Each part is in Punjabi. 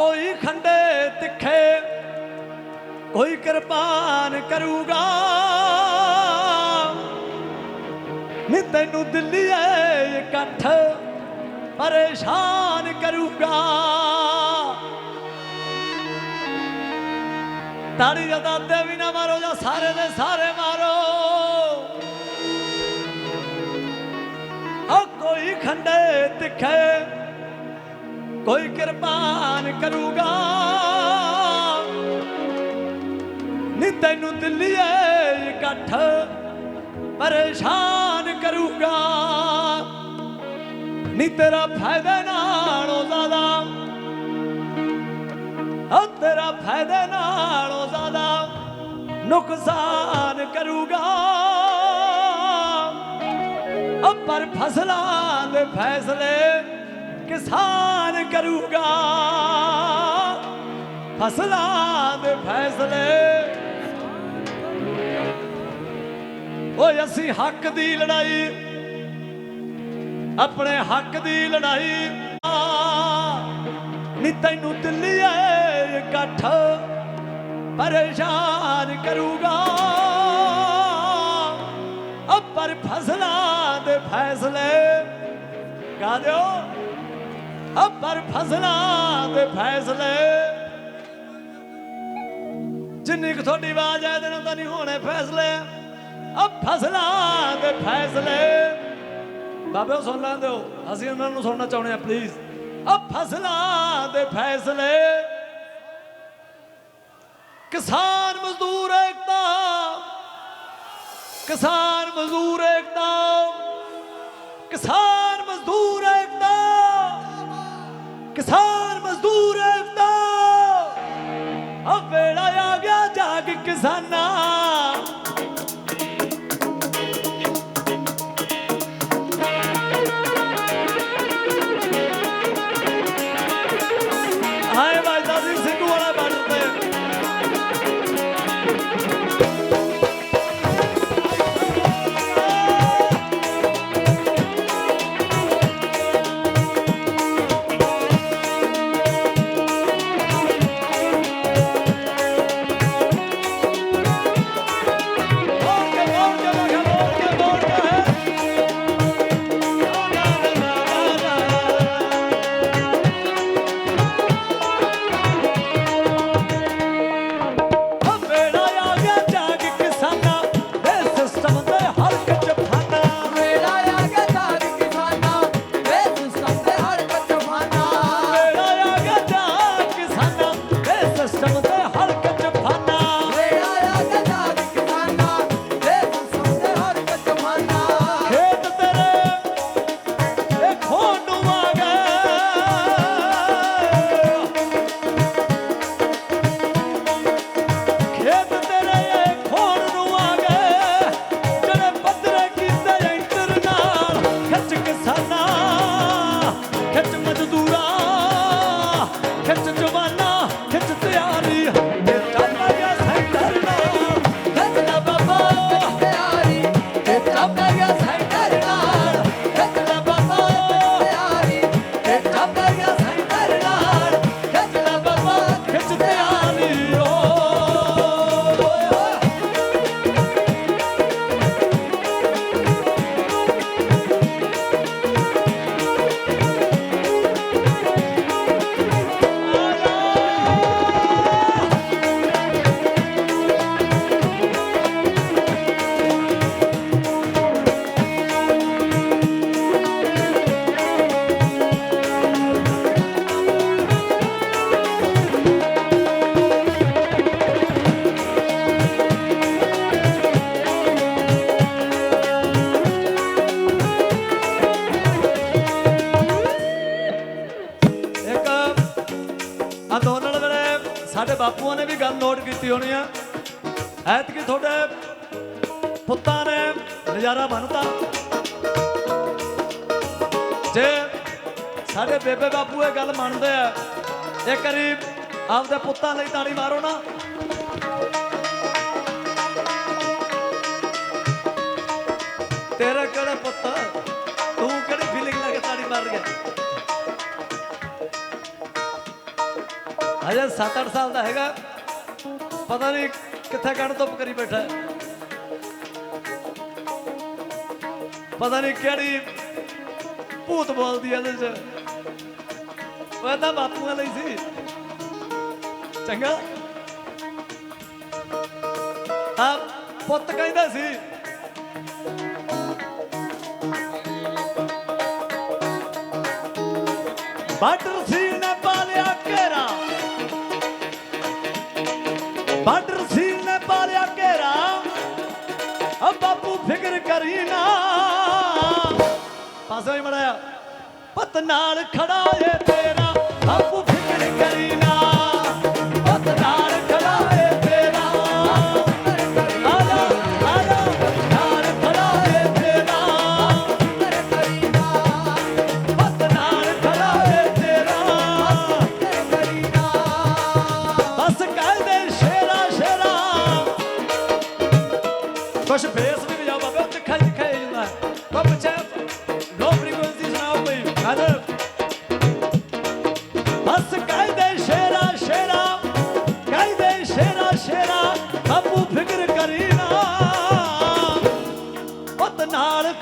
ਕੋਈ ਖੰਡੇ ਤਿੱਖੇ, ਕੋਈ ਕਿਰਪਾਨ ਕਰੂਗਾ। ਨੀ ਤੈਨੂੰ ਦਿੱਲੀ ਦਿੱਲੀਏ ਇਕੱਠ ਪਰੇਸ਼ਾਨ ਕਰੂਗਾ। ਤਾੜੀ ਦਾ ਦਾਦੇ ਵੀ ਨਾ ਮਾਰੋ ਜਾਂ ਸਾਰੇ ਦੇ ਸਾਰੇ ਮਾਰੋ। ਆ ਕੋਈ ਖੰਡੇ ਤਿੱਖੇ ਕੋਈ ਕਿਰਪਾਨ ਕਰੂਗਾ। ਨੀ ਤੈਨੂੰ ਦਿੱਲੀਏ ਇਕੱਠ ਪਰੇਸ਼ਾਨ ਕਰੂਗਾ। ਨੀ ਤੇਰਾ ਫਾਇਦੇ ਨਾਲੋਂ ਜ਼ਿਆਦਾ ਉਹ ਤੇਰਾ ਫਾਇਦੇ ਨਾਲੋਂ ਜ਼ਿਆਦਾ ਨੁਕਸਾਨ ਕਰੂਗਾ। ਉਹ ਪਰ ਫਸਲਾਂ ਦੇ ਫੈਸਲੇ ਕਿਸਾਨ ਕਰੂਗਾ। ਫਸਲਾਂ ਦੇ ਫੈਸਲੇ। ਓਏ, ਅਸੀਂ ਹੱਕ ਦੀ ਲੜਾਈ, ਆਪਣੇ ਹੱਕ ਦੀ ਲੜਾਈ। ਨੀ ਤੈਨੂੰ ਦਿੱਲੀ ਏ ਇਕੱਠ, ਪਰੇਸ਼ਾਨ ਕਰੂਗਾ। ਓ, ਪਰ ਫਸਲਾਂ ਦੇ ਫੈਸਲੇ, ਗਾ ਦਿਓ। ਪਰ ਫਸਲਾਂ ਦੇ ਫੈਸਲੇ। ਜਿੰਨੀ ਕੁ ਤੁਹਾਡੀ ਆਵਾਜ਼ ਹੈ ਦਿਨੋਂ ਤਾਂ ਨਹੀਂ ਹੋਣੇ ਫੈਸਲੇ। ਓ ਫਸਲਾਂ ਦੇ ਫੈਸਲੇ। ਬਾਬੇ ਸੁਣ ਲੈਂਦੇ ਹੋ ਅਸੀਂ ਉਹਨਾਂ ਨੂੰ ਸੁਣਨਾ ਚਾਹੁੰਦੇ ਆ ਪਲੀਜ਼ ਆ ਫਸਲਾਂ ਦੇ ਫੈਸਲੇ। ਕਿਸਾਨ ਮਜ਼ਦੂਰ ਏਕਤਾ। ਕਿਸਾਨ ਮਜ਼ਦੂਰ ਏਕਤਾ। ਕਿਸਾਨ i Zana. ਦੇ ਸਾਡੇ ਬਾਪੂਆਂ ਨੇ ਵੀ ਗੱਲ ਨੋਟ ਕੀਤੀ ਹੋਣੀ ਆ। ਐਤਕੀ ਤੁਹਾਡੇ ਪੁੱਤਾਂ ਨੇ ਨਜ਼ਾਰਾ ਬੰਨਤਾ ਜੇ ਸਾਡੇ ਬੇਬੇ ਬਾਪੂ ਇਹ ਗੱਲ ਮੰਨਦੇ ਆ, ਇੱਕ ਵਾਰੀ ਆਪਦੇ ਪੁੱਤਾਂ ਲਈ ਤਾੜੀ ਮਾਰੋ ਨਾ। ਤੇਰਾ ਕਿਹੜਾ ਪੁੱਤ ਤੂੰ ਕਿਹੜੀ ਫੀਲਿੰਗ ਲੈ ਕੇ ਤਾੜੀ ਮਾਰ ਰਿਹਾ? ਅਜੇ 7-8 ਸਾਲ ਦਾ ਹੈਗਾ। ਪਤਾ ਨਹੀਂ ਕਿੱਥੇ ਕਣ ਧੁੱਪ ਕਰੀ ਬੈਠਾ ਪਤਾ ਨਹੀਂ ਕਿਹੜੀ ਭੂਤ ਬੋਲਦੀ ਇਹਦੇ ਚ। ਉਹ ਤਾਂ ਬਾਪੂਆਂ ਲਈ ਸੀ। ਚੰਗਾ। ਆ ਪੁੱਤ ਕਹਿੰਦਾ ਸੀ। ਬਾਰਡਰ ਸੀ ਨੇ ਪਾਲਿਆ ਘੇਰਾ ਫਿਕਰ ਕਰੀ ਨਾ। ਪਾਸੇ ਹੀ ਮੜਾਇਆ ਪਤ ਨਾਲ ਖੜਾ ਏ ਤੇਰਾ। ਬਾਪੂ ਫਿਕਰ ਕਰੀ ਨਾ। ਪਤ ਨਾਲ ਖੜਾ ਏ ਤੇਰਾ। ਆਜਾ ਆਜਾ। ਨਾਲ ਖੜਾ ਏ ਤੇਰਾ। ਪਤ ਨਾਲ ਖੜਾ ਏ ਤੇਰਾ। ਬਸ ਕਹਿ ਦੇ ਸ਼ੇਰਾ ਸ਼ੇਰਾ। ਕੁਛ ਫੇਸ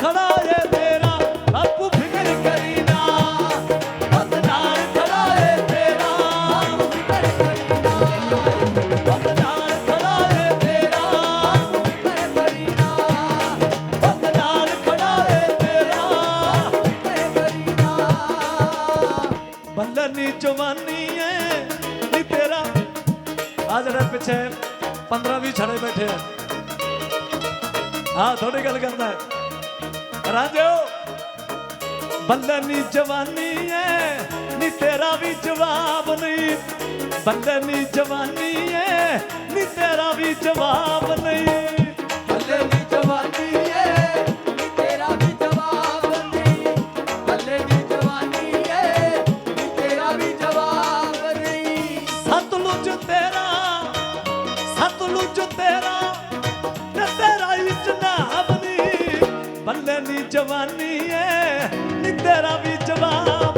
ਖੜਾ ਏ ਤੇਰਾ, ਬਾਪੂ ਫਿਕਰ ਕਰੀ ਨਾ। ਪੁੱਤ ਨਾਲ ਖੜਾ ਏ ਤੇਰਾ ਪੁੱਤ ਨਾਲ ਖੜਾ ਏ ਤੇਰਾ ਪੁੱਤ ਨਾਲ ਖੜਾ ਏ ਤੇਰਾ ਬੱਲਨੀ ਜਵਾਨੀ ਏ, ਨੀ ਤੇਰਾ। ਆ ਜਿਹੜਾ ਪਿੱਛੇ 15 20 ਛੜੇ ਬੈਠੇ ਆ। ਆ ਥੋੜੀ ਗੱਲ ਕਰਦਾ। ਹੈ ਰਾਜੋ ਬੱਲਨੀ ਜਵਾਨੀ ਏ ਨੀ ਤੇਰਾ ਵੀ ਜਵਾਬ ਨਹੀਂ। ਬੱਲਨੀ ਜਵਾਨੀ ਏ ਨੀ ਤੇਰਾ ਵੀ ਜਵਾਬ ਨਹੀਂ। ਜਵਾਨੀ ਏ ਨੀ ਤੇਰਾ ਵੀ ਜਵਾਬ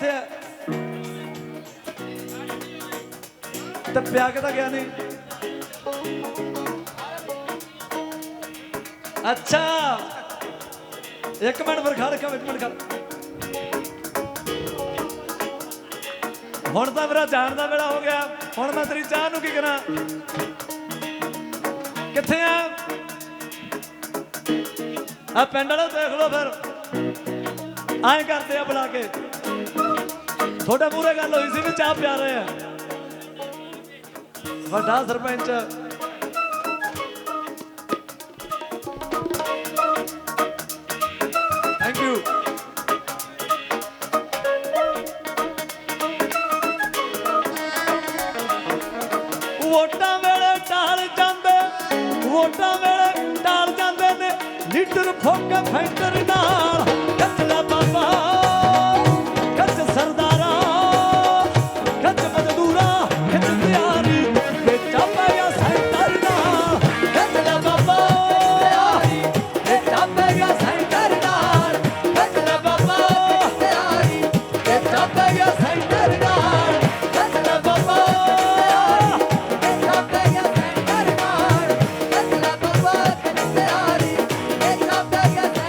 ਕਿੱਥੇ ਹੈ ਤੇ ਪਿਆ ਕਿਤਾ ਗਿਆ ਨਹੀਂ? ਅੱਛਾ। ਇੱਕ ਮਿੰਟ ਫਿਰ ਖੜ ਕੇ ਇੱਕ ਮਿੰਟ ਖੜ। ਹੁਣ ਤਾਂ ਮੇਰਾ ਜਾਣ ਦਾ ਵੇਲਾ ਹੋ ਗਿਆ। ਹੁਣ ਮੈਂ ਤੇਰੀ ਚਾਹ ਨੂੰ ਕੀ ਕਰਾਂ? ਕਿੱਥੇ ਆ? ਆ ਪਿੰਡ ਵਾਲੋ ਦੇਖ ਲਓ ਫਿਰ। ਐਂ ਕਰਦੇ ਆ ਬੁਲਾ ਕੇ। ਤੁਹਾਡੇ ਮੂਰੇ ਗੱਲ ਹੋਈ ਸੀ ਵੀ ਚਾਹ ਪਿਆ ਰਹੇ ਆ। ਵੱਡਾ ਸਰਪੰਚ। ਥੈਂਕ ਯੂ ਵੋਟਾਂ ਵੇਲੇ ਟਾਲ ਜਾਂਦੇ, ਵੋਟਾਂ ਵੇਲੇ ਟਾਲ ਜਾਂਦੇ ਨੇ। ਲੀਡਰ ਫੋਕ ਫੈਂਟਰ ਨਾ